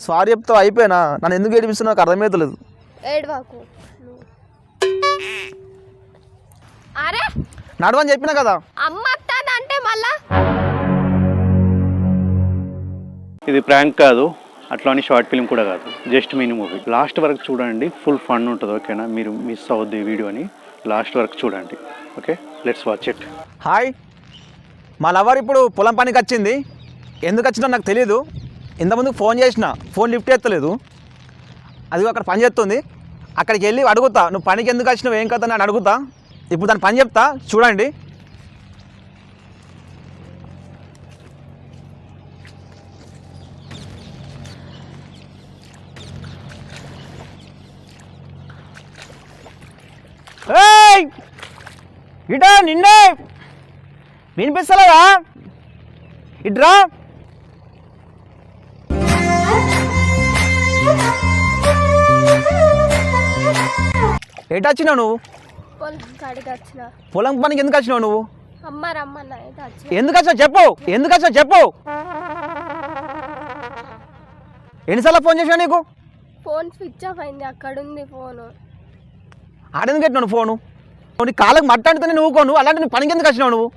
Sorry చెప్తావు? అయిపోయినా? నన్ను ఎందుకు ఏడిపిస్తున్నావు? నాకు అర్థమవుతలేదు ఏడవాకు. అరే! నడవని చెప్పినా కదా? అమ్మ అంటే మళ్ళా? ఇది ప్రాంక్ కాదు. అట్లానే షార్ట్ ఫిల్మ్ కూడా కాదు. Just mini movie. లాస్ట్ వరకు చూడండి. ఫుల్ ఫన్ ఉంటుంది ఓకేనా? మీరు మిస్ అవద్దు ఈ వీడియోని లాస్ట్ వరకు చూడండి. Okay? Let's watch it hi మా లవర్ ఇప్పుడు పొలం పనికి వచ్చింది. ఎందుకు వచ్చిందో నాకు తెలియదు ఇంతకుముందు ఫోన్ చేసిన ఫోన్ లిఫ్ట్ ఎత్తలేదు అది అక్కడ పని చేస్తుంది. అక్కడికి వెళ్ళి అడుగుతా నువ్వు పనికి ఎందుకు వచ్చినావు? ఏం కదా అని అడుగుతా. ఇప్పుడు దాని పని చెప్తా చూడండి. ఏయ్! ఇటా నిన్నే! వినిపిస్తలేదా? ఇట్రా ఎటు వచ్చినావు నువ్వు? పొలం పనికి ఎందుకు వచ్చినావు నువ్వు? ఎందుకు వచ్చావు చెప్పు ఎందుకు వచ్చావు చెప్పు. ఎన్నిసార్లు ఫోన్ చేసినా నీకు? ఫోన్ స్విచ్ ఆఫ్ అయింది అక్కడ ఉంది ఫోను. ఆడెందుకు పెట్టినావు ఫోను? నీ కాళ్ళకి మట్ట అంటే నువ్వు కోను అలాంటి నువ్వు పనికి ఎందుకు వచ్చినావు నువ్వు?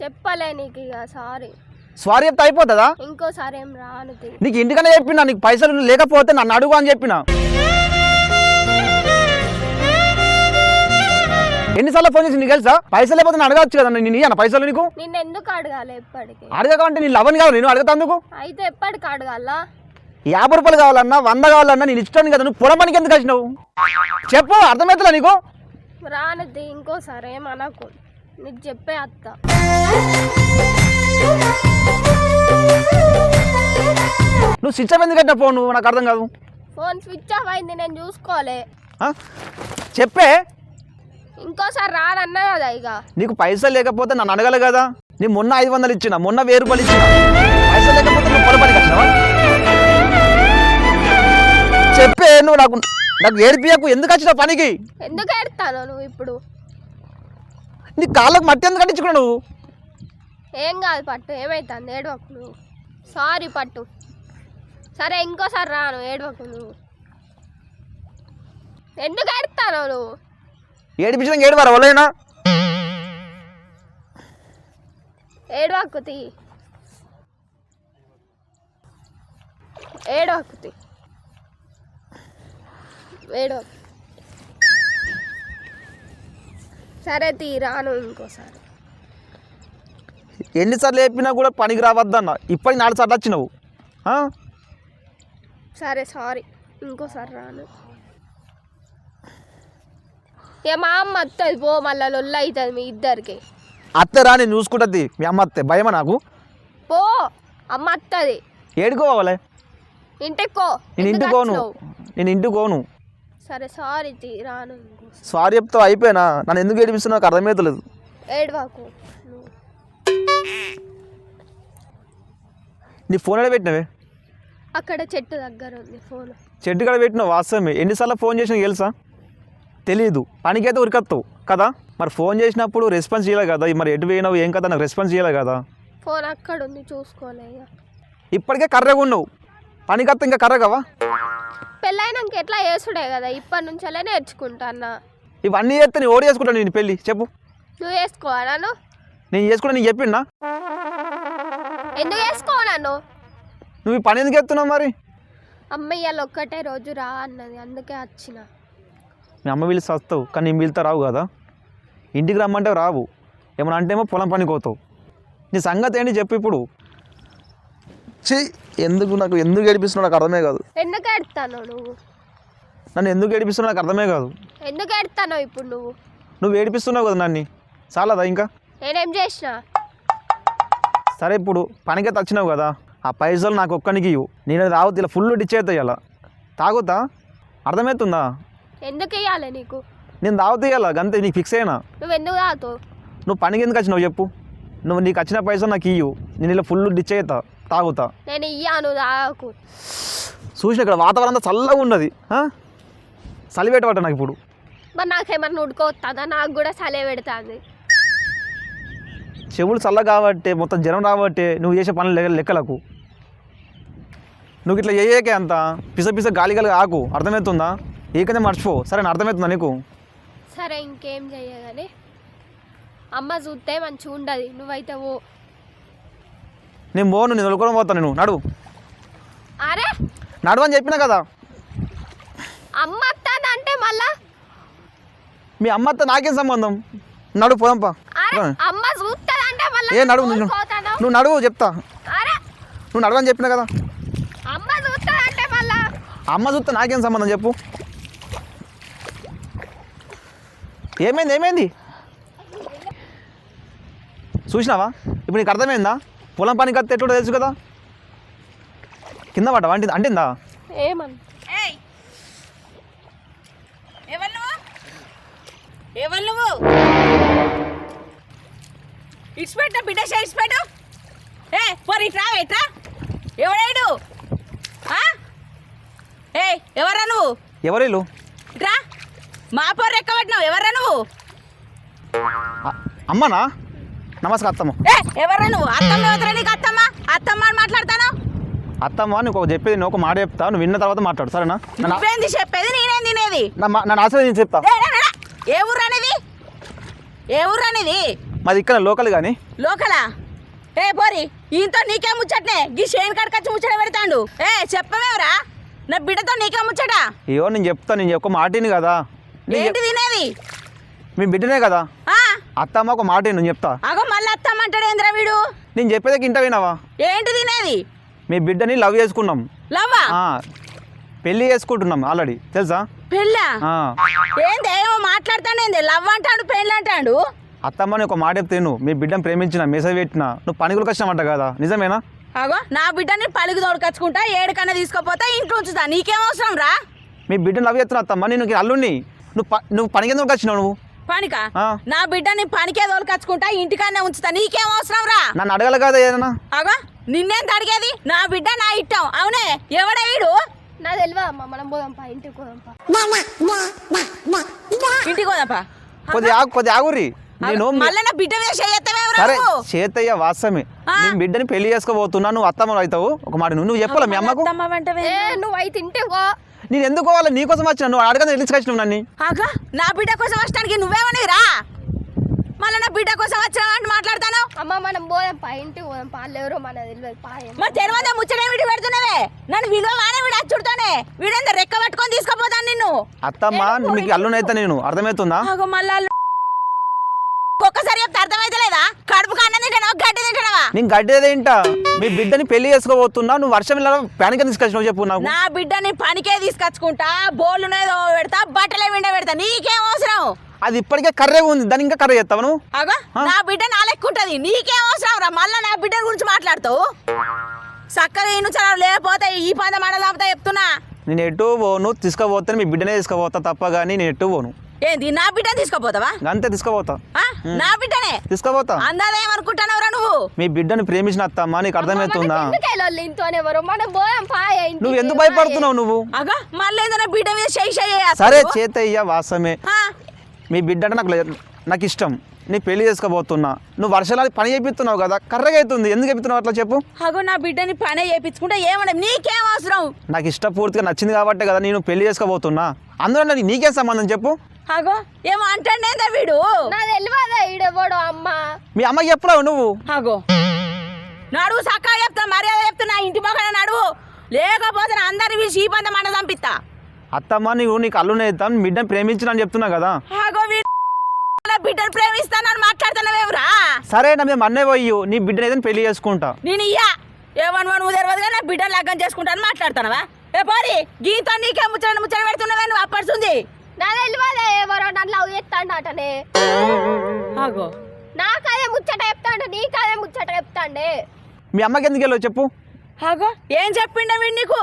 చెప్పలే నీకు ఇక సారీ సారీ చెప్తే అయిపోతుందా? ఇంకోసారి ఏం రాను. నీకు ఇంటికనే చెప్పినా నీకు పైసలు లేకపోతే నన్ను అడుగు అని చెప్పిన. ఎన్నిసార్లు ఫోన్ చేసి నీకు తెలుసా? పైసలు లేకపోతే నేను అడగచ్చు కదా నేను ఇయ్యన పైసలు నీకు? నిన్ను ఎందుకు అడగాలి ఎప్పటికి అడగకంటే నీ లవన్ కావాలి నేను అడగతందుకు అయితే ఎప్పటికి అడగాల? యాభై రూపాయలు కావాలన్నా వంద కావాలన్నా నేను ఇష్టం కదా నువ్వు పొలం పనికి ఎందుకు వచ్చినావు? చెప్పు అర్థమవుతుందా నీకు? రాను తీ. ఇంకోసారి ఏం అనకు. నీకు చెప్పే అత్త. నువ్వు స్విచ్ ఆఫ్ ఎందుకు కట్టిన ఫోన్? నాకు అర్థం కాదు. ఫోన్ స్విచ్ ఆఫ్ అయింది నేను చూసుకోలే. ఆ? చెప్పే. ఇంకోసారి రానన్నా కదా ఇక. నీకు పైసలు లేకపోతే నన్ను అడగల కదా? నీ మొన్న ఐదు వందలు ఇచ్చిన మొన్న వెయ్యి రూపాయలు ఇచ్చిన. పైసలు లేకపోతే నువ్వు పొలం పనికి వచ్చినావా చెప్పే నువ్వు నాకు నాకు ఏడిపియకు. ఎందుకు వచ్చినావు పనికి? ఎందుకు ఎడతాను నువ్వు ఇప్పుడు? నీ కాళ్ళకు మట్టి ఎందుకు కట్టించుకున్నావు నువ్వు? ఏం కాదు పట్టు ఏమైతుంది? ఏడవకు నువ్వు. సారీ పట్టు. సరే ఇంకోసారి రాను ఏడవకు నువ్వు. ఎందుకు ఎడతాను నువ్వు? ఏడిపించిన ఏడువారా వాళ్ళైనా? ఏడవకు తీ. ఏడవకు తీ. ఏడవకు సరే తీ రాను ఇంకోసారి. ఎన్నిసార్లు చెప్పినా కూడా పనికి రావద్దన్న. ఇప్పటికి నాలుగు సార్లు వచ్చినావు? సరే సారీ. ఇంకోసారి రాను. ఇక మా అమ్మ వస్తుంది పో మళ్ళీ లొల్ల అవుతుంది మీ ఇద్దరికి. అత్తే రా నేను చూసుకుంటుంది మీ అమ్మ అత్తే భయమా నాకు? పో అమ్మ వస్తుంది ఏడుకోవాలి ఇంటికి నేను ఇంటికి పోను? నేను ఇంటికి పోను. సరే సారీ తీ రాను సారీ చెప్తావు అయిపోయినా. నన్ను ఎందుకు ఏడిపిస్తున్నావు? నాకు అర్థమవుతలేదు ఏడవాకు. నువ్వు నీ ఫోన్ ఎక్కడ పెట్టినవే? అక్కడ చెట్టు దగ్గర ఉంది ఫోన్. చెట్టు కాడ పెట్టినావు? వాస్తవమే. ఎన్నిసార్లు ఫోన్ చేసినా తెలుసా? తెలియదు పనికైతే ఉరికత్తావు కదా? మరి ఫోన్ చేసినప్పుడు రెస్పాన్స్ చేయలే కదా? మరి ఎటు పోయినావు ఏం కదా నాకు రెస్పాన్స్ చేయలే కదా? ఫోన్ అక్కడ ఉంది చూసుకోలే ఇప్పటికే కర్రగా ఉన్నావు పనికత్తా ఇంకా కర్రగవా? పెళ్ళైనాక ఎట్లా చేసుడే కదా ఇప్పటి నుంచెలే నేర్చుకుంటా అన్న ఇవన్నీ చేస్తే నేను ఓడి చేసుకుంటాను నేను పెళ్ళి చెప్పు. నువ్వు వేసుకోవా నన్ను? నేను చేసుకుంటా నీకు చెప్పిండా? ఎందుకు వేసుకోవు నన్ను? నువ్వు ఈ పని ఎందుకు ఎత్తున్నావు మరి? అమ్మ ఇవాళ ఒక్కటే రోజు రా అన్నది అందుకే వచ్చిన. మీ అమ్మ పిలిచి వస్తావు కానీ నేను పిలుతా రావు కదా? ఇంటికి రమ్మంటే రావు. ఏమన్నా అంటే ఏమో పొలం పనికి పోతావు. నీ సంగతి ఏంటి చెప్పు ఇప్పుడు. ఛీ ఎందుకు నాకు ఎందుకు ఏడిపిస్తున్నావు నాకు అర్థమే కాదు. ఎందుకు ఎడతాను నువ్వు? నన్ను ఎందుకు ఏడిపిస్తున్నావు నాకు అర్థమే కాదు. ఎందుకు ఎడతాను ఇప్పుడు నువ్వు? నువ్వు ఏడిపిస్తున్నావు కదా నన్ను. చాలదా ఇంకా? నేనేం చేసిన? సరే ఇప్పుడు పనికైతే వచ్చినావు కదా. ఆ పైసలు నాకు ఒక్కనికి ఇవ్వు నేను తాగుతా ఇలా ఫుల్ డిచ్ అవుతాయి ఇలా తాగుతా? అర్థమవుతుందా? ఎందుకు ఇవ్వాలి నీకు? నేను తాగుతా ఇవ్వాలా గంతే నీకు ఫిక్స్ అయినా? నువ్వు ఎందుకు తాగుతావు నువ్వు పనికి ఎందుకు వచ్చినావు చెప్పు. నువ్వు నీకు వచ్చిన పైసలు నాకు ఇవ్వు నేను ఇలా ఫుల్ డిచ్ అవుతా తాగుతా. నేను ఇయ్యాను తాగకు. చూసిన ఇక్కడ వాతావరణం అంతా చల్లగా ఉన్నది? చలి పెట్టబట్ట నాకు ఇప్పుడు. మరి నాకేమన్నా ఉడుకోవస్తుందా నాకు కూడా చలే పెడుతుంది. చెవులు చల్ల కాబట్టి మొత్తం జ్వరం రాబట్టే నువ్వు చేసే పనులు లెక్క- లెక్కలకు. నువ్వు ఇట్లా చేయకే అంత? పిస పిస గాలి గాలి ఆకు. అర్థమవుతుందా? ఏకనే మర్చిపో. సరే నా అర్థమవుతుందా నీకు? సరే ఇంకేం చెయ్యగాని అమ్మ చూస్తే మంచిగా ఉండదు. నువ్వైతే ఓ నేను పోను నేను వదులుకోవడం పోతాను నేను. నడు. అరే! నడు అని చెప్పినా కదా. అమ్మ అంటే మళ్ళా? మీ అమ్మతో నాకేం సంబంధం? నడు పోదాంపా అరే అమ్మ చూస్తుందంటే మళ్ళా ఏ నడువు నువ్వు నడువు చెప్తా. అరే! నువ్వు నడవని చెప్పినా కదా. అమ్మ చూస్తుందంటే మళ్ళా? అమ్మ చూస్తే నాకేం సంబంధం చెప్పు. ఏమైంది ఏమైంది? చూసినావా? ఇప్పుడు నీకు అర్థమైందా? పొలం పనికి వస్తే ఎట్లా తెలుసు కదా? కింద పడ్డా వంటి అంటిందా? ఏమన్? ఏయ్! ఎవరు బిడ్డ ఏ ఇట్రా ఎవడేడు నువ్వు? ఎవరు ఇట్రా మా పోరు ఎక్కబట్టినావు ఎవర్రా నువ్వు? అమ్మనా? నమస్కారం అత్తమ్మ. ఏ ఎవర్రా నువ్వు? అత్తమ్మ ఎవరు నీకు అత్తమ్మ? అత్తమ్మ అని మాట్లాడతాను అత్తమ్మ నీకు ఒక చెప్పేది నేను ఒక మాట చెప్తా నువ్వు విన్న తర్వాత మాట్లాడు సరేనా? నువ్వేంది చెప్పేది? నేనేం తినేది? నన్ను ఆశ్రయం చెప్తా. ఏ, ఊరు అనేది ఏ ఊరు అనేది మాది ఇక్కడ లోకల్ కానీ. లోకలా? ఏ పోరి ఈయనతో నీకే ముచ్చట్నే? గీ షేన్ కడకొచ్చి ముచ్చట పెడతాండు. ఏ చెప్పవేవరా? నా బిడ్డతో నీకే ముచ్చట? అయ్యో నేను చెప్తా నేను ఒక మాటిని కదా. ఏంటి తినేది మీ బిడ్డనే కదా? ఆ? అత్తమ్మ ఒక మాట నేను చెప్తా. అగో మళ్ళీ అత్తమ్మంటాడు ఏంద్రా వీడు? నేను చెప్పేది ఇంట వినావా? ఏంటి తినేది మీ బిడ్డని లవ్ చేసుకున్నాం. లవ్వా? ఆ, పెళ్ళి చేసుకుంటున్నాం ఆల్రెడీ. తెలుసా? పెళ్ళా? ఏంది ఏమో మాట్లాడతానేంది లవ్ అంటాడు పెళ్ళి అంటాడు? అత్తమ్మని ఒక మాట చెప్తే నువ్వు మీ బిడ్డను ప్రేమించిన మెసేజ్ పెట్టిన. నువ్వు పనికులు కష్టమంట కదా? నిజమేనా? అగో నా బిడ్డని పలుగు తోడుకొచ్చుకుంటా ఏడుకన్నా తీసుకుపోతా ఇంట్లో ఉంచుతా. నీకేం అవసరం రా? మీ బిడ్డను లవ్ చేస్తున్నా అత్తమ్మ నేను అల్లుడిని నువ్వు నువ్వు పనికి ఎందుకు వచ్చినావు నువ్వు? పనికా? ఆ. నా బిడ్డని పనికే తోలుకొచ్చుకుంటా ఇంటికాన్నే ఉంచుతా నీకేం అవసరం రా. నన్ను అడగల కదా ఏదైనా? అగో నిన్నేంత అడిగేది? నా బిడ్డ నా ఇట్టం అవునే? ఎవడే వీడు? నా తెలియదు అమ్మ మనం పోదాంపా ఇంటికి పోదాంపా. ఇంటికి పోదాపా? కొద్ది ఆగు కొద్ది ఆగురి నేను మళ్ళీ నా బిడ్డ మీద చేయత్తవేవరా సరే చేతయ్య వాస్తవమే. ఆ. నేను బిడ్డని పెళ్ళి చేసుకోబోతున్నా నువ్వు అత్తమ్మ అవుతావు. ఒక మాట నువ్వు నువ్వు చెప్పాలా మీ అమ్మకు? అత్తమ్మ వెంటనే. ఏ నువ్వు అయితే ఇంటికి పో. నేను ఎందుకు పోవాలి? నీకోసం వచ్చిన? నువ్వు అడగని తెలిసికొచ్చినావు నన్ను. ఆగా నా బిడ్డ కోసం వచ్చడానికి నువ్వేమని రా? మళ్ళీ నా బిడ్డ కోసం వచ్చినావు అంటే మాట్లాడతాను? అమ్మ మనం పోదాంపా ఇంటికి పోదాంపా వాళ్ళు ఎవరో మన తెలియదు పాయం మరి తెరవద ముచ్చట వీడి పెడుతున్నావే? నన్ను విలువ వాడే వీడు అచ్చుడుతానే. వీడెంత రెక్క పట్టుకొని తీసుకుపోతాను నిన్ను. అత్తమ్మ మీకు అల్లునైతే నేను. అర్థమవుతుందా? ఆగో మళ్ళా ఒక్కసారి చెప్తే అర్థమైతలేదా? కడుపు కన్న గడ్డి తింటావా నేను గడ్డేదేంటా మీ బిడ్డని పెళ్ళి చేసుకోబోతున్నా నువ్వు వర్షం ఇలా ప్యానిక్ తీసుకొచ్చినావు చెప్పు నాకు. నా బిడ్డని పనికే తీసుకొచ్చుకుంటా బోళ్ళునేదో పెడతా బట్టలే విండ పెడతా నీకేం అవసరం? అది ఇప్పటికే కర్రే ఉంది దాన్ని ఇంకా కర్ర చేస్తావు నువ్వు? అగో నా బిడ్డ నా లెక్క ఉంటది నీకేం అవసరం రా మళ్ళా నా బిడ్డ గురించి మాట్లాడతావు? చక్కగా ఈ నుంచి లేకపోతే ఈ పద మడలాపుతా చెప్తున్నా. నేను ఎటు పోను తీసుకుపోతే మీ బిడ్డనే తీసుకుపోతా తప్ప కానీ నేను ఎటు పోను. ఏంది నా బిడ్డని తీసుకుపోతావా? అంతే తీసుకుపోతా. ఆ? నా బిడ్డనే? తీసుకుపోతా. అందాదా ఏమనుకుంటున్నావురా నువ్వు? మీ బిడ్డని ప్రేమించిన అత్తమ్మ నీకు అర్థమవుతుందా నువ్వు ఎందుకు. భయపడుతున్నావు నువ్వు? అగో మళ్ళీ ఏదైనా బిడ్డ మీద సరే చేతయ్య వాసమే. మీ బిడ్డ అంటే నాకు నాకు ఇష్టం. నీ పెళ్ళి చేసుకోబోతున్నా. నువ్వు వర్షాలు పని చేపిస్తున్నావు కదా కర్రగా అవుతుంది. ఎందుకు చెప్తున్నావు అట్లా చెప్పు? అగో నా బిడ్డని పనే చేయించుకుంటే ఏమన్నా నీకేం అవసరం? నాకు ఇష్టం పూర్తిగా నచ్చింది కాబట్టే కదా నేను పెళ్ళి చేసుకోబోతున్నా. అందులో నీకేం సంబంధం చెప్పు? అగో ఏమో అంటాడేందా వీడు? నా తెలియదా ఈడెవడో అమ్మ. మీ అమ్మకి చెప్పరావు నువ్వు. అగో నడువు సక్కగా చెప్తా మర్యాద చెప్తున్నా ఇంటి మొక్కన నడువు. లేకపోతే అందరి చీపంత మంట చంపిస్తా. అత్తమ్మ నీవు నీకు అల్లునే ఇస్తాను బిడ్డని ప్రేమించిన అని చెప్తున్నా కదా. అగో బిడ్డను ప్రేమిస్తానని మాట్లాడుతున్నావేవురా సరే నా మేము అన్నే పోయి నీ బిడ్డని ఏదైనా పెళ్ళి చేసుకుంటా. నేను ఇయ్యా. ఏమని వన్ తెలియదుగా నా బిడ్డను లగ్గం చేసుకుంటాను మాట్లాడుతున్నావా? ఏ పోరి గీతో నీకే ముచ్చట ముచ్చట పెడుతున్నావే? నువ్వు అప్పడుతుంది తెలియదా ఎవరో నన్ను లవ్ చేస్తాడు అటనే అగో నాకు అదే ముచ్చట చెప్తాడు నీకు అదే ముచ్చట చెప్తాండే. మీ అమ్మకి ఎందుకు వెళ్ళవు చెప్పు. అగో ఏం చెప్పిండ వీడు నీకు?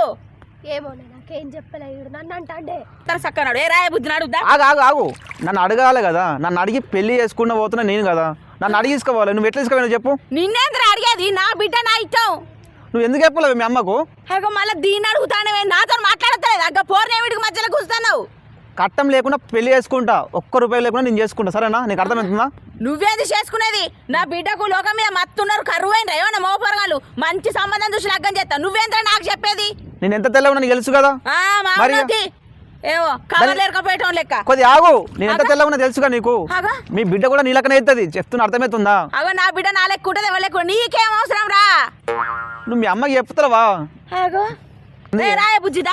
ఏమో నాకేం చెప్పలే ఈడు నన్ను అంటాండే. తన సక్కనాడు ఏ రాయ బుద్ధి నడుద్దా ఆగు ఆగు ఆగు. నన్ను అడగాలి కదా నన్ను అడిగి పెళ్ళి చేసుకున్న పోతున్నా నేను కదా. నన్ను అడిగి తీసుకోవాలి నువ్వు ఎట్లా తీసుకోవాలి చెప్పు. నిన్నేంద్ర అడిగేది? నా బిడ్డ నా ఇష్టం. నువ్వు ఎందుకు చెప్పలేవు మీ అమ్మకు? అగో మళ్ళీ దీన్ని అడుగుతానే నాతో మాట్లాడతలేదు? అగ్గ పోర్నే వీడికి మధ్యలో కూర్చున్నావు. కట్టం లేకుండా పెళ్ళి చేసుకుంటా. ఒక్క రూపాయి లేకుండా నేను చేసుకుంటా. సరేనా? నీకు అర్థమవుతుందా? నువ్వేంది చేసుకునేది? నా బిడ్డకు లోకం మీద మత్తున్నారు కరువైన ఏమన్నా మోపరగాలు? మంచి సంబంధం చూసి లగ్గం చేస్తా. నువ్వేంద్రా నాకు చెప్పేది? నేను ఎంత తెల్లగా ఉన్నా నీకు తెలుసు కదా? ఆ, మా మరి- అమ్మకి. ఏవో కవర్లు ఎరకపోయటం లెక్క. కొద్ది ఆగు. నేను ఎంత తెల్లగా ఉన్నా తెలుసుగా నీకు. ఆగా. మీ బిడ్డ కూడా నీలకనే అవుతుంది చెప్తున్నా అర్థమవుతుందా? అగో నా బిడ్డ నా లెక్క ఉంటుంది ఎవరి లెక్క? నీకేం అవసరం రా? నువ్వు మీ అమ్మకి చెప్తావా ఆగో. ఏ రాయ బుజ్జిదా.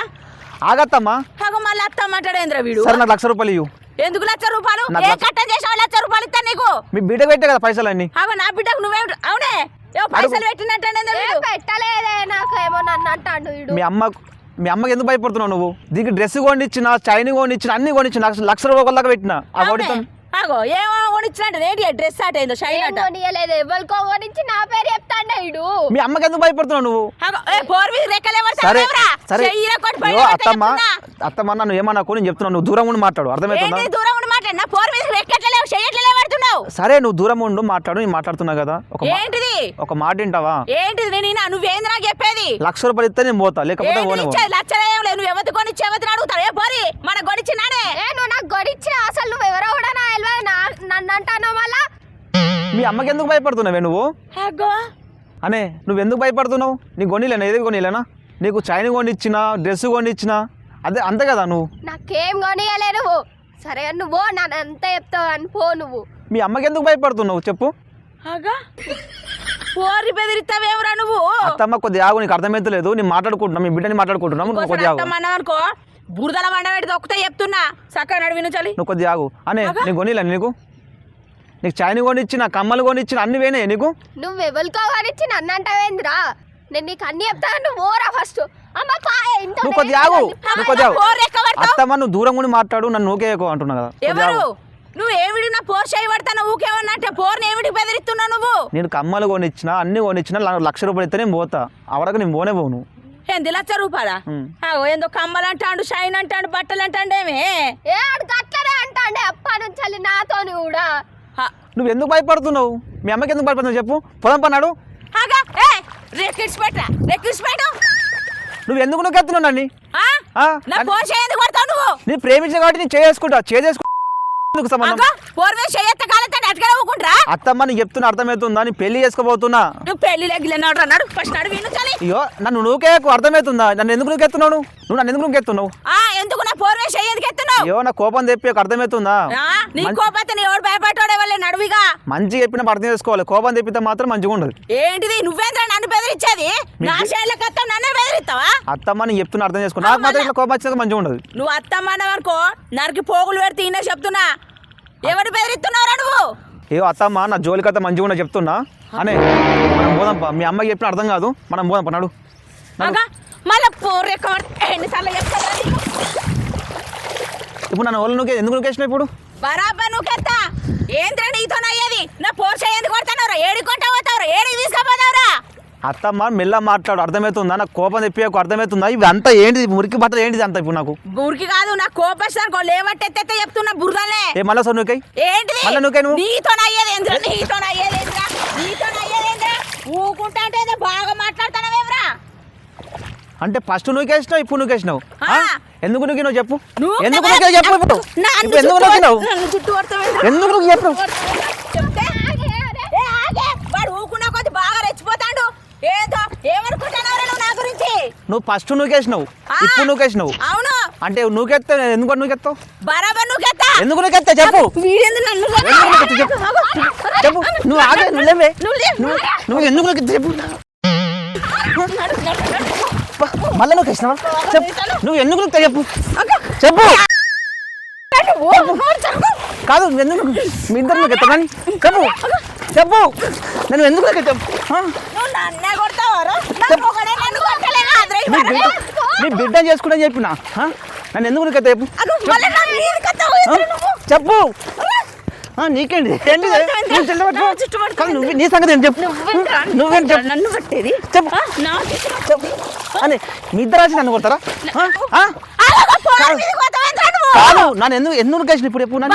ఆగత్తమ్మా. ఆగో మళ్ళీ అత్తమ్మంటాడేంద్ర వీడు? సరే నాకు లక్ష రూపాయలు ఇవ్వు ఎందుకు లక్ష రూపాయలు? నాకు ఏ లక్ష- కట్టం చేసావు లక్ష రూపాయలు ఇస్తా నీకు? మీ బిడ్డ పెట్టే కదా పైసలు అన్ని అగో నా బిడ్డకు నువ్వేమిటి అవునే? ఏవో పైసలు పెట్టినట్టే ఏ పెట్టలేదే నాకు ఏమో నన్ను అంటాడు వీడు. మీ అమ్మ మీ అమ్మకి ఎందుకు భయపడుతున్నావు నువ్వు? దీనికి డ్రెస్ కొనిచ్చిన చైన్ కొనిచ్చిన అన్ని కొనిచ్చిన లక్ష లక్ష రూపాయల దాకా పెట్టిన. ఆ అగో ఏమో కొనిచ్చినట్టు ఏంటి డ్రెస్ అట ఏందో? షైన్ అట కొనియలేదు ఎవరికో కొనిచ్చి నా పేరు చెప్తాండే వీడు మీ అమ్మకి ఎందుకు భయపడుతున్నావు నువ్వు? ఏ పోర్ మీద రెక్కలే సరే సరే. అత్తమ్మ అత్తమ్మ నన్ను ఏమన్నాకు నేను చెప్తున్నాను నువ్వు దూరం ఉండి మాట్లాడు అర్థమవుతుందా? ఏంటి దూరం ఉండి మాట నా పోర్ మీద రెక్కట్లేవు చెయ్యట్లే పడుతున్నావు సరే నువ్వు దూరం ఉండు మాట్లాడు నేను మాట్లాడుతున్నా కదా. ఒక మా- ఏంటిది? ఒక మాట వింటావా? ఏంటిది నేను ఈయన? నువ్వేంది నాకు చెప్పేది? లక్ష రూపాయలు ఇస్తే నేను పోతా లేకపోతే ఏంటిది పోనే ఇచ్చేది? లచ్చలేం లేదు నువ్వు ఎవరి కొని చెవతిని అడుగుతావు? ఏ పోరి మన గొడిచినానే ఏ నువ్వు నాకు గొడిచ్చిన అసలు నువ్వు ఎవరో కూడా నా తెలియదు నా నన్ను అంటాను మళ్ళా? మీ అమ్మకి ఎందుకు భయపడుతున్నావే నువ్వు? అగ్గో అనే నువ్వు ఎందుకు భయపడుతున్నావు? నీకు కొనిలేనా ఏది కొనిలేనా నీకు చైన్ కొనిచ్చిన డ్రెస్ కొనిచ్చిన అదే అంతే కదా నువ్వు? నాకేం కొనియలే నువ్వు. సరే నువ్వు నన్ను అంతే చెప్తావు అని పో నువ్వు. మీ అమ్మకి ఎందుకు భయపడుతున్నావు? చెప్పు. అగ్గో పోరి బెదిరిస్తావేమరా నువ్వు? అత్తమ్మ కొద్ది ఆగు నీకు అర్థమైతలేదు. నేను మాట్లాడుకుంటున్నా మీ బిడ్డని మాట్లాడుకుంటున్నాము నువ్వు కొద్ది ఆగు. అనుకో బురదల పెట్టి దొక్కుతా చెప్తున్నా. చక్కగా నడివిను చలి. నువ్వు కొద్ది ఆగు. అనే నీకు కొనిలే నీకు. నీకు చైన్ కొనిచ్చిన కమ్మలు కొనిచ్చిన అన్ని వేనే నీకు. నువ్వు ఎవరికో కొనిచ్చి నన్ను అంటావేంద్రా? నేను నీకు అన్ని చెప్తాను నువ్వు ఓరా ఫస్ట్ నువ్వు కొద్ది ఆగు. నువ్వు కొద్ది ఆగు పోరు ఎక్క పడతావు? అత్తమ్మ నువ్వు దూరం ఉండి మాట్లాడు నన్ను నూకేయకు అంటున్నా కదా. ఎవరు. నువ్వు ఏమిడి నా పోర్ చేయబడతాను ఊకేమన్నట్టే పోర్ని ఏమిటి బెదిరిస్తున్నావు నువ్వు? నేను కమ్మలు కొనిచ్చిన అన్ని కొనిచ్చిన లక్ష రూపాయలు ఇస్తే నేను పోతా. అవరకు నేను పోనే పోను. ఏంది లక్ష రూపాయలా? ఏందో కమ్మలు అంటాడు షైన్ అంటాడు బట్టలు అంటాడేమే ఏ? ఆడు గట్లనే అంటాండే అప్ప నుంచి నాతోని కూడా. నువ్వు ఎందుకు భయపడుతున్నావు? మీ అమ్మకి ఎందుకు భయపడుతున్నావు చెప్పు? పొలం పన్నాడు రెక్కిడ్స్ పెట్టరా? రెక్కిడ్స్ పెట్టు. నువ్వు ఎందుకు నువ్వు ఎత్తున్నావు నన్ను? నేను ప్రేమించిన కాబట్టి నేను చేసుకుంటా ఎందుకు ఊకుంట్రా? అత్తమ్మ నీకు చెప్తున్నా అర్థమవుతుందా? నేను పెళ్ళి చేసుకోబోతున్నా. అయ్యో నన్ను నువ్వుకేకు అర్థమవుతుందా? నన్ను ఎందుకు నువ్వు ఎత్తున్నావు నువ్వు? నన్ను ఎందుకు నువ్వు ఎత్తున్నావు? ఆ ఎందుకు ఎత్తున్నావు? అయ్యో నా కోపం ఒక అర్థమవుతుందా నీ కోపత నీ ఎవడు భయపడ్డాడే వాళ్ళే నడువిగా? మంచిగా చెప్పిన అర్థం చేసుకోవాలి. కోపం తెప్పితే మాత్రం మంచిగా ఉండదు. ఏంటిది? నువ్వేంద్ర నన్ను బెదిరించేది? నా శైలికి వస్తావు నన్నే బెదిరిస్తావా? అత్తమ్మ నేను చెప్తున్నా అర్థం చేసుకో నాకు మాత్రం ఇట్లా కోపం వచ్చినాక మంచిగా ఉండదు. నువ్వు అత్తమ్మన్నావనుకో నరికి పోగులు పెడితే ఈయన చెప్తున్నా. ఎవడు బెదిరిస్తున్నావురా నువ్వు? ఏ అత్తమ్మ నా జోలికత్త మంచిగా ఉండదు చెప్తున్నా. అనే మనం పోదాంపా మీ అమ్మకి చెప్పిన అర్థం కాదు. మనం పోదాం పన్నాడు మళ్ళా పోరు ఎక్కువ ఎన్నిసార్లు చెప్తారా నీకు? ఇప్పుడు నన్ను వాళ్ళు నువ్వు ఎందుకు నువ్వు ఇప్పుడు? బరాబర్ నువ్వు కెత్తా ఏంద్రా నీతో అయ్యేది నా పోర్ చేయందుకు కొడతానవరా? ఏడి కొంట పోతావురా ఏడి తీసుకుపోతావురా? అత్తమ్మ మెల్ల మాట్లాడు అర్థమవుతుందా? నాకు కోపం తెప్పియకు అర్థమవుతుందా? ఇవి అంతా ఏంటిది? మురికి బట్టలు ఏంటిది అంత ఇప్పుడు నాకు? ఊరికి కాదు నా కోపేస్తాను లేవట్టెత్తే చెప్తున్నా బురదలే. ఏ మళ్ళా సార్ నువ్వు ఏంటిది? మళ్ళా నువ్వే నువ్వు? నీతో అయ్యేది ఏంద్రా? నీతో అయ్యేది ఏంద్రా? నీతో అయ్యేది ఏంద్రా? ఊకుంటా అంటే బాగా మాట్లాడుతున్నావేమ్రా అంటే ఫస్ట్ నువ్వుకేసినావు ఇప్పుడు నువ్వుకేసినావు ఆ. ఎందుకు నువ్వు నువ్వు చెప్పు? నువ్వు ఎందుకు నువ్వు చెప్పు? ఇప్పుడు ఇప్పుడు ఎందుకు నువ్వు కొడతావేంద్రా? ఎందుకు నువ్వు చెప్పు? చెప్తే ఏ ఆగే వాడు ఊకున్నా కొద్ది బాగా రెచ్చిపోతాడు. ఏదో ఏమనుకుంటున్నావురా నువ్వు నా గురించి? నువ్వు ఫస్ట్ నువ్వుకేసినావు ఆ. ఇప్పుడు నువ్వుకేసినావు అవును. అంటే నువ్వుకెత్తే ఎందుకు బరాబర్ నువ్వు కెత్తా ఎందుకు నువ్వుకెత్తా చెప్పు? చెప్పు చెప్పు? నువ్వు ఆగే నువ్వు నువ్వు. నువ్వు నువ్వు ఎందుకు నువ్వు చెప్పు. మళ్ళా నువ్వు వేసినావా చెప్పు. నువ్వు ఎందుకు నువ్వు చెప్పు? చెప్పు. కాదు ఎందుకు మీ ఇద్దరు నువ్వు ఎత్తా కానీ చెప్పు. చెప్పు. నేను ఎందుకు చెప్పు? నా నీ బిడ్డ చేసుకుంటే చెప్పిన? నన్ను ఎందుకు చెప్పు? చెప్పు. నీకేంటి? నువ్వు. నా నువ్వు సంగతి ఏంటి చెప్పు? నువ్వేంటి చెప్పు నన్ను పట్టేది చెప్పు అని మీ ఇద్దరు వచ్చి నన్ను కొడతారా నువ్వు? కాదు నన్ను ఎందుకు ఎందుకు ఇప్పుడు చెప్పు నువ్వు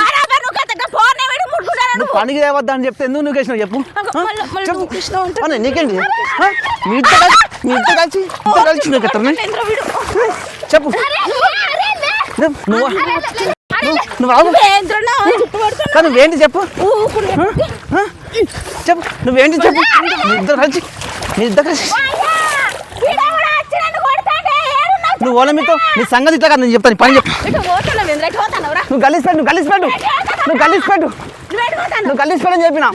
నువ్వు పనికి తేవద్దా అని చెప్తే ఎందుకు నువ్వు చెప్పు చెప్పు నువ్వు. అని నీకేంటి? మీ ఇద్దరు మీ ఇద్దరు కలిసి ఇద్దరు కలిసి నువ్వు చెప్పు నువ్వు నువ్వు నువ్వేంటి చెప్పు? చెప్పు. నువ్వేంటి చెప్పు? మీ ఇద్దరు కలిసి మీ ఇద్దరు కలిసి. నువ్వు ఓలమితో నీ సంగతి ఇట్లా కాదు నేను చెప్తాను పని చెప్పు. నువ్వు గలీసి పెట్టు నువ్వు గలీసి పెట్టు. నువ్వు గలీసి పెట్టు నువ్వు గలీసి పెట్టు అని చెప్పిన?